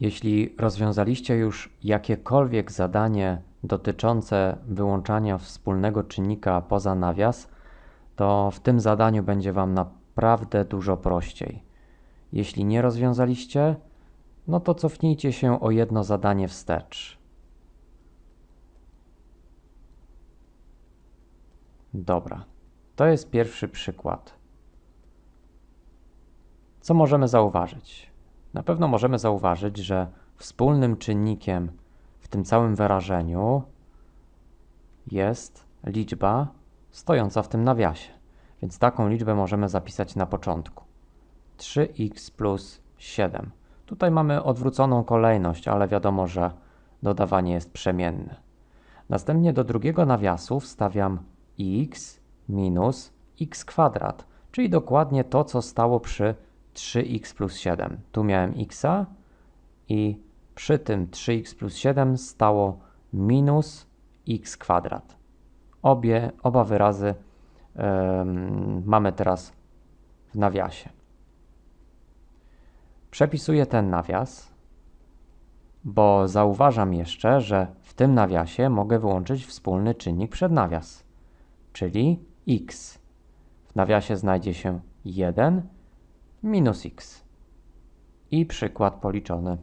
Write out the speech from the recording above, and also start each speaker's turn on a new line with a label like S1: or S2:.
S1: Jeśli rozwiązaliście już jakiekolwiek zadanie dotyczące wyłączania wspólnego czynnika poza nawias, to w tym zadaniu będzie Wam naprawdę dużo prościej. Jeśli nie rozwiązaliście, no to cofnijcie się o jedno zadanie wstecz. Dobra, to jest pierwszy przykład. Co możemy zauważyć? Na pewno możemy zauważyć, że wspólnym czynnikiem w tym całym wyrażeniu jest liczba stojąca w tym nawiasie. Więc taką liczbę możemy zapisać na początku. 3x plus 7. Tutaj mamy odwróconą kolejność, ale wiadomo, że dodawanie jest przemienne. Następnie do drugiego nawiasu wstawiam x minus x kwadrat, czyli dokładnie to, co stało przy 3x plus 7. Tu miałem x i przy tym 3x plus 7 stało minus x kwadrat. Obie, oba wyrazy em, mamy teraz w nawiasie. Przepisuję ten nawias, bo zauważam jeszcze, że w tym nawiasie mogę wyłączyć wspólny czynnik przed nawias, czyli x. W nawiasie znajdzie się 1 minus x. I przykład policzony.